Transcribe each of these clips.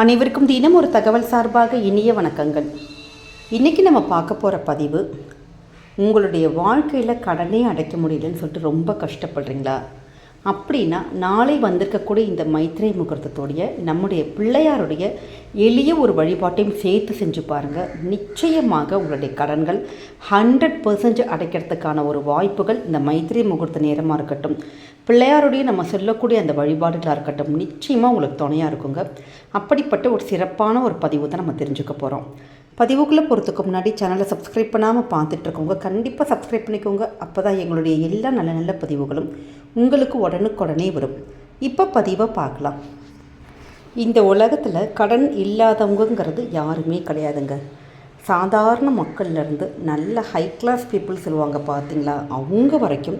அனைவருக்கும் தினம் ஒரு தகவல் சார்பாக இனிய வணக்கங்கள். இன்றைக்கி நம்ம பார்க்க போகிற பதிவு உங்களுடைய வாழ்க்கையில் கடனே அடைக்க முடியலன்னு சொல்லிட்டு ரொம்ப கஷ்டப்படுறீங்களா? அப்படின்னா நாளை வந்திருக்கக்கூடிய இந்த மைத்ரே முகூர்த்தத்துடைய நம்முடைய பிள்ளையாருடைய எளிய ஒரு வழிபாட்டையும் சேர்த்து செஞ்சு பாருங்கள் நிச்சயமாக உங்களுடைய கடன்கள் ஹண்ட்ரட் பர்சன்ட் அடைக்கிறதுக்கான ஒரு வாய்ப்புகள் இந்த மைத்ரே முகூர்த்த நேரமாக இருக்கட்டும் பிள்ளையாருடைய நம்ம சொல்லக்கூடிய அந்த வழிபாடுகளாக இருக்கட்டும் நிச்சயமாக உங்களுக்கு துணையாக இருக்குங்க. அப்படிப்பட்ட ஒரு சிறப்பான ஒரு பதிவு தான் நம்ம தெரிஞ்சுக்க போகிறோம் பதிவுக்குள்ளே போகிறதுக்கு முன்னாடி சேனலை சப்ஸ்கிரைப் பண்ணாமல் பார்த்துட்ருக்கோங்க கண்டிப்பாக சப்ஸ்கிரைப் பண்ணிக்கோங்க. அப்போ தான் எங்களுடைய எல்லா நல்ல நல்ல பதிவுகளும் உங்களுக்கு உடனுக்குடனே வரும். இப்போ பதிவை பார்க்கலாம். இந்த உலகத்தில் கடன் இல்லாதவங்கங்கிறது யாருமே கிடையாதுங்க. சாதாரண மக்கள்லேருந்து நல்ல ஹை கிளாஸ் பீப்புள் சொல்லுவாங்க பார்த்தீங்களா அவங்க வரைக்கும்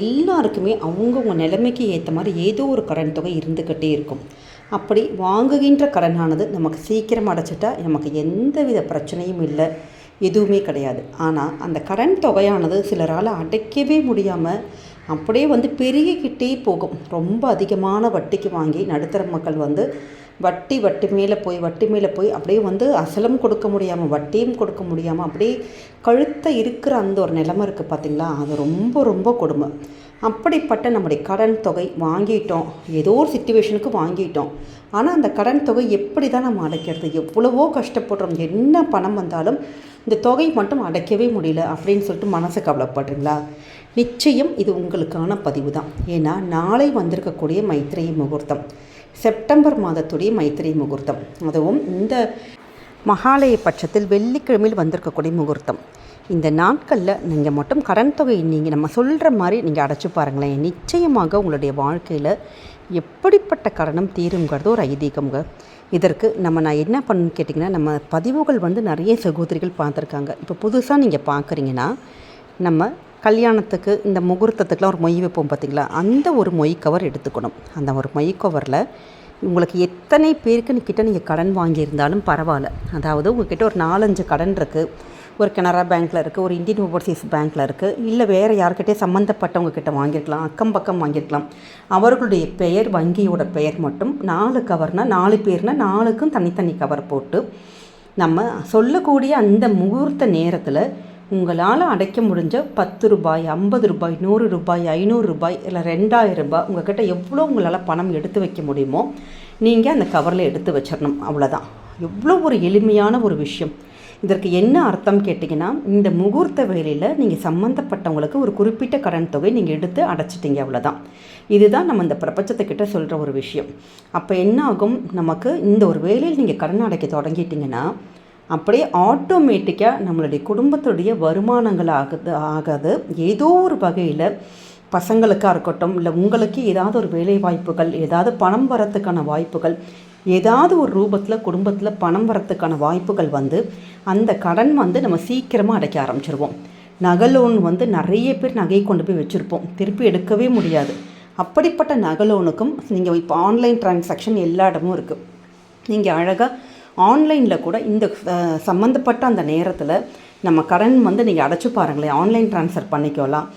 எல்லாருக்குமே அவங்கவுங்க நிலைமைக்கு ஏற்ற மாதிரி ஏதோ ஒரு கடன் தொகை இருந்துக்கிட்டே இருக்கும். அப்படி வாங்குகின்ற கடனானது நமக்கு சீக்கிரம் அடைச்சிட்டா நமக்கு எந்தவித பிரச்சனையும் இல்லை. எதுவுமே கிடையாது. ஆனால் அந்த கடன் தொகையானது சிலரால் அடைக்கவே முடியாமல் அப்படியே வந்து பெருகிக்கிட்டே போகும். ரொம்ப அதிகமான வட்டிக்கு வாங்கி நடுத்தர மக்கள் வந்து வட்டி வட்டி மேலே போய் வட்டி மேலே போய் அப்படியே வந்து அசலும் கொடுக்க முடியாமல் வட்டியும் கொடுக்க முடியாமல் அப்படியே கழுத்தை இருக்கிற அந்த ஒரு நிலைமை இருக்குது பார்த்திங்களா அது ரொம்ப ரொம்ப கொடுமை. அப்படிப்பட்ட நம்முடைய கடன் தொகை வாங்கிட்டோம். ஏதோ ஒரு சுச்சுவேஷனுக்கு வாங்கிட்டோம். ஆனால் அந்த கடன் தொகை எப்படி தான் நம்ம அடைக்கிறது? எவ்வளவோ கஷ்டப்படுறோம். என்ன பணம் வந்தாலும் இந்த தொகை மட்டும் அடைக்கவே முடியல அப்படின்னு சொல்லிட்டு மனசு கவலைப்படுறீங்களா? நிச்சயம் இது உங்களுக்கான பதிவு தான் ஏன்னா நாளை வந்திருக்கக்கூடிய மைத்திரை முகூர்த்தம். செப்டம்பர் மாதத்துடைய மைத்திரை முகூர்த்தம். அதுவும் இந்த மகாலய பட்சத்தில் வெள்ளிக்கிழமையில் வந்திருக்கக்கூடிய முகூர்த்தம். இந்த நாட்களில் நீங்கள் மட்டும் கடன் தொகை நீங்கள் நம்ம சொல்கிற மாதிரி நீங்கள் அடைச்சி பாருங்களேன். நிச்சயமாக உங்களுடைய வாழ்க்கையில் எப்படிப்பட்ட கடனும் தீருங்கிறது ஒரு ஐதீகம்ங்க. இதற்கு நம்ம நான் என்ன பண்ணணும்னு கேட்டிங்கன்னா நம்ம பதிவுகள் வந்து நிறைய சகோதரிகள் பார்த்துருக்காங்க. இப்போ புதுசாக நீங்கள் பார்க்குறீங்கன்னா நம்ம கல்யாணத்துக்கு இந்த முகூர்த்தத்துக்குலாம் ஒரு மொய் வைப்போம் பார்த்திங்களா? அந்த ஒரு மொய் கவர் எடுத்துக்கணும். அந்த ஒரு மொய் கவரில் உங்களுக்கு எத்தனை பேருக்கு கிட்ட நீங்கள் கடன் வாங்கியிருந்தாலும் பரவாயில்ல. அதாவது உங்ககிட்ட ஒரு நாலஞ்சு கடன் இருக்குது ஒரு கனரா பேங்க்கில் இருக்குது ஒரு இந்தியன் ஓவர்சீஸ் பேங்க்கில் இருக்குது இல்லை வேறு யார்கிட்டே சம்மந்தப்பட்டவங்க கிட்ட வாங்கியிருக்கலாம் அக்கம் பக்கம் வாங்கியிருக்கலாம். அவர்களுடைய பெயர் வங்கியோட பெயர் மட்டும் நாலு கவர்னால் நாலு பேர்னால் நாலுக்கும் தனித்தனி கவர் போட்டு நம்ம சொல்லக்கூடிய அந்த முகூர்த்த நேரத்தில் உங்களால் அடைக்க முடிஞ்ச பத்து ரூபாய் ஐம்பது ரூபாய் நூறு ரூபாய் ஐநூறு ரூபாய் இல்லை ரெண்டாயிரம் ரூபாய் உங்கள்கிட்ட எவ்வளோ உங்களால் பணம் எடுத்து வைக்க முடியுமோ நீங்கள் அந்த கவரில் எடுத்து வச்சிடணும் அவ்வளோதான் எவ்வளோ ஒரு எளிமையான ஒரு விஷயம். இதற்கு என்ன அர்த்தம் கேட்டிங்கன்னா இந்த முகூர்த்த வேலையில் நீங்கள் சம்மந்தப்பட்டவங்களுக்கு ஒரு குறிப்பிட்ட கடன் தொகை நீங்கள் எடுத்து அடைச்சிட்டிங்க அவ்வளோதான் இதுதான் நம்ம இந்த பிரபஞ்சத்துக்கிட்ட சொல்கிற ஒரு விஷயம். அப்போ என்ன ஆகும்? நமக்கு இந்த ஒரு வேலையில் நீங்கள் கடன் அடைக்க தொடங்கிட்டிங்கன்னா அப்படியே ஆட்டோமேட்டிக்காக நம்மளுடைய குடும்பத்துடைய வருமானங்கள் ஆகுது. ஆகாது ஏதோ ஒரு வகையில் பசங்களுக்காக இருக்கட்டும் இல்லை உங்களுக்கு ஏதாவது ஒரு வேலை வாய்ப்புகள் ஏதாவது பணம் வரத்துக்கான வாய்ப்புகள் ஏதாவது ஒரு ரூபத்தில் குடும்பத்தில் பணம் வரத்துக்கான வாய்ப்புகள் வந்து அந்த கடன் வந்து நம்ம சீக்கிரமாக அடைக்க ஆரம்பிச்சிருவோம். நகை லோன் வந்து நிறைய பேர் நகையை கொண்டு போய் வச்சுருப்போம். திருப்பி எடுக்கவே முடியாது. அப்படிப்பட்ட நகை லோனுக்கும் நீங்கள் இப்போ ஆன்லைன் டிரான்சாக்ஷன் எல்லா இடமும் இருக்குது நீங்கள் அழகாக ஆன்லைனில் கூட இந்த சம்மந்தப்பட்ட அந்த நேரத்தில் நம்ம கடன் வந்து நீங்கள் அடைச்சி பாருங்களேன். ஆன்லைன் ட்ரான்ஸ்ஃபர் பண்ணிக்கலாம்.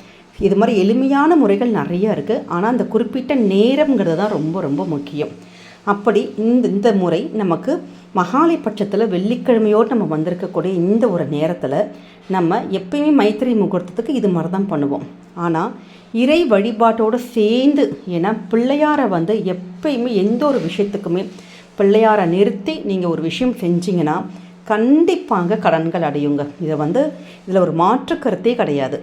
இது மாதிரி எளிமையான முறைகள் நிறைய இருக்குது ஆனால் அந்த குறிப்பிட்ட நேரம்ங்கிறது தான் ரொம்ப ரொம்ப முக்கியம். அப்படி இந்த இந்த முறை நமக்கு மகாலை பட்சத்தில் வெள்ளிக்கிழமையோடு நம்ம வந்திருக்கக்கூடிய இந்த ஒரு நேரத்தில் நம்ம எப்பயுமே மைத்திரி முகூர்த்தத்துக்கு இது மாதிரி தான் பண்ணுவோம். ஆனால் இறை வழிபாட்டோடு சேர்ந்து ஏன்னா பிள்ளையாரை வந்து எப்பயுமே எந்த ஒரு விஷயத்துக்குமே பிள்ளையாரை நிறுத்தி நீங்கள் ஒரு விஷயம் செஞ்சீங்கன்னா கண்டிப்பாங்க கடன்கள் அடையுங்க. இதை வந்து இதில் ஒரு மாற்று கருத்தே கிடையாது.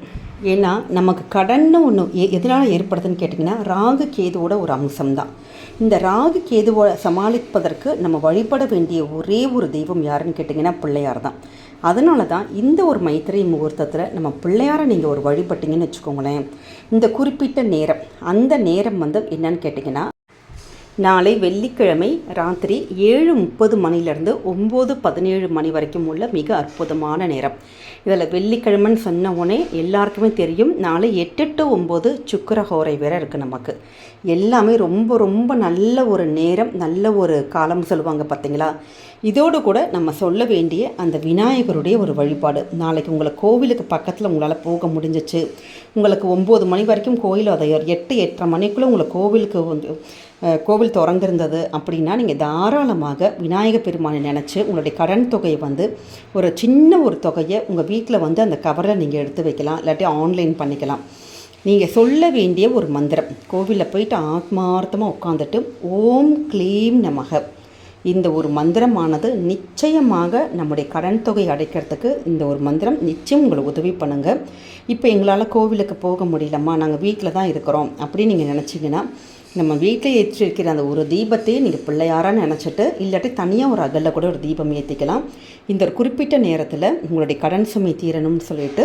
ஏன்னா நமக்கு கடன்னு ஒன்று எ எதனால் ஏற்படுதுன்னு கேட்டிங்கன்னா ராகு கேதுவோட ஒரு அம்சம்தான். இந்த ராகு கேதுவோட சமாளிப்பதற்கு நம்ம வழிபட வேண்டிய ஒரே ஒரு தெய்வம் யாருன்னு கேட்டிங்கன்னா பிள்ளையார் தான் அதனால தான் இந்த ஒரு மைத்திரை முகூர்த்தத்தில் நம்ம பிள்ளையாரை நீங்கள் ஒரு வழிபட்டிங்கன்னு வச்சுக்கோங்களேன் இந்த குறிப்பிட்ட நேரம். அந்த நேரம் வந்து என்னன்னு கேட்டிங்கன்னா நாளை வெள்ளிக்கிழமை ராத்திரி ஏழு முப்பது மணிலேருந்து ஒம்பது பதினேழு மணி வரைக்கும் உள்ள மிக அற்புதமான நேரம். இதில் வெள்ளிக்கிழமைன்னு சொன்ன உடனே எல்லாருக்குமே தெரியும் நாளை எட்டு டு ஒம்பது சுக்கரஹோரை வேற இருக்குது நமக்கு. எல்லாமே ரொம்ப ரொம்ப நல்ல ஒரு நேரம் நல்ல ஒரு காலம் சொல்லுவாங்க பார்த்தீங்களா? இதோடு கூட நம்ம சொல்ல வேண்டிய அந்த விநாயகருடைய ஒரு வழிபாடு. நாளைக்கு உங்களை கோவிலுக்கு பக்கத்தில் உங்களால் போக முடிஞ்சிச்சு. உங்களுக்கு ஒம்பது மணி வரைக்கும் கோயில் அதை எட்டு எட்டரை மணிக்குள்ளே உங்களை கோவிலுக்கு வந்து கோவில் திறந்திருந்தது அப்படின்னா நீங்கள் தாராளமாக விநாயகர் பெருமானை நினச்சி உங்களுடைய கடன் தொகையை வந்து ஒரு சின்ன ஒரு தொகையை உங்கள் வீட்டில் வந்து அந்த கவரில் நீங்கள் எடுத்து வைக்கலாம். இல்லாட்டி ஆன்லைன் பண்ணிக்கலாம். நீங்கள் சொல்ல வேண்டிய ஒரு மந்திரம் கோவிலில் போயிட்டு ஆத்மார்த்தமாக உட்காந்துட்டு ஓம் க்ளீம் நமக. இந்த ஒரு மந்திரமானது நிச்சயமாக நம்முடைய கடன் தொகை அடைக்கிறதுக்கு இந்த ஒரு மந்திரம் நிச்சயம் உங்களுக்கு உதவி பண்ணுங்கள் இப்போ எங்களால் கோவிலுக்கு போக முடியலம்மா நாங்கள் வீட்டில் தான் இருக்கிறோம் அப்படின்னு நீங்கள் நினச்சிங்கன்னா நம்ம வீட்டில் ஏற்றி வைக்கிற அந்த ஒரு தீபத்தையே நீங்கள் பிள்ளையாராக நினச்சிட்டு இல்லாட்டி தனியாக ஒரு அகலில் கூட ஒரு தீபம் ஏற்றிக்கலாம் இந்த ஒரு குறிப்பிட்ட நேரத்தில் உங்களுடைய கடன் சுமை தீரணும்னு சொல்லிட்டு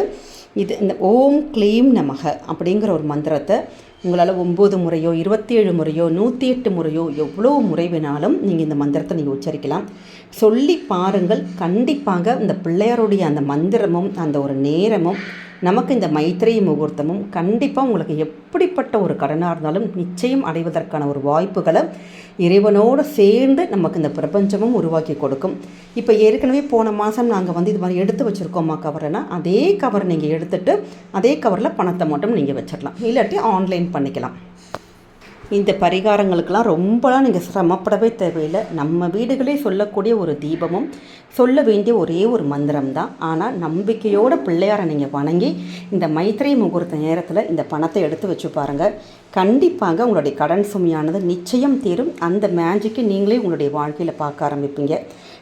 இது இந்த ஓம் க்ளீம் நமக அப்படிங்கிற ஒரு மந்திரத்தை உங்களால் ஒம்பது முறையோ இருபத்தி ஏழு முறையோ நூற்றி எட்டு முறையோ எவ்வளோ முறை வேணாலும் நீங்கள் இந்த மந்திரத்தை நீங்கள் உச்சரிக்கலாம். சொல்லி பாருங்கள். கண்டிப்பாக இந்த பிள்ளையாருடைய அந்த மந்திரமும் அந்த ஒரு நேரமும் நமக்கு இந்த மைத்திரை முகூர்த்தமும் கண்டிப்பாக உங்களுக்கு எப்படிப்பட்ட ஒரு கடனாக இருந்தாலும் நிச்சயம் அடைவதற்கான ஒரு வாய்ப்புகளை இறைவனோடு சேர்ந்து நமக்கு இந்த பிரபஞ்சமும் உருவாக்கி கொடுக்கும். இப்போ ஏற்கனவே போன மாதம் நாங்கள் வந்து இது மாதிரி எடுத்து வச்சுருக்கோமா கவரைனா அதே கவர் நீங்கள் எடுத்துகிட்டு அதே கவரில் பணத்தை மட்டும் நீங்கள் வச்சிடலாம் இல்லாட்டி ஆன்லைன் பண்ணிக்கலாம். இந்த பரிகாரங்களுக்கெல்லாம் ரொம்பலாம் நீங்கள் சிரமப்படவே தேவையில்லை. நம்ம வீடுகளே சொல்லக்கூடிய ஒரு தீபமும் சொல்ல வேண்டிய ஒரே ஒரு மந்திரம் தான் ஆனால் நம்பிக்கையோட பிள்ளையாரை நீங்கள் வணங்கி இந்த மைத்திரை முகூர்த்த நேரத்தில் இந்த பணத்தை எடுத்து வச்சு பாருங்கள் கண்டிப்பாக உங்களுடைய கடன் சுமையானது நிச்சயம் தீரும். அந்த மேஜிக்கை நீங்களே உங்களுடைய வாழ்க்கையில் பார்க்க ஆரம்பிப்பீங்க.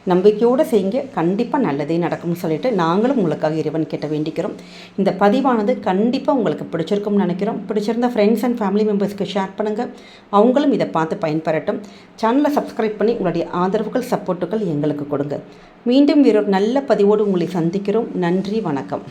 நம்பிக்கையோடு செய்யுங்க. கண்டிப்பாக நல்லதே நடக்கும்னு சொல்லிட்டு நாங்களும் உங்களுக்காக இறைவன் கிட்ட வேண்டிக்கிறோம். இந்த பதிவானது கண்டிப்பாக உங்களுக்கு பிடிச்சிருக்கும்னு நினைக்கிறோம். பிடிச்சிருந்த ஃப்ரெண்ட்ஸ் அண்ட் ஃபேமிலி மெம்பர்ஸ்க்கு ஷேர் பண்ணுங்கள் அவங்களும் இதை பார்த்து பயன்பெறட்டும். சேனலை சப்ஸ்கிரைப் பண்ணி உங்களுடைய ஆதரவுகள் சப்போர்ட்டுகள் எங்களுக்கு கொடுங்க. மீண்டும் வேறொரு நல்ல பதிவோடு உங்களை சந்திக்கிறோம். நன்றி வணக்கம்.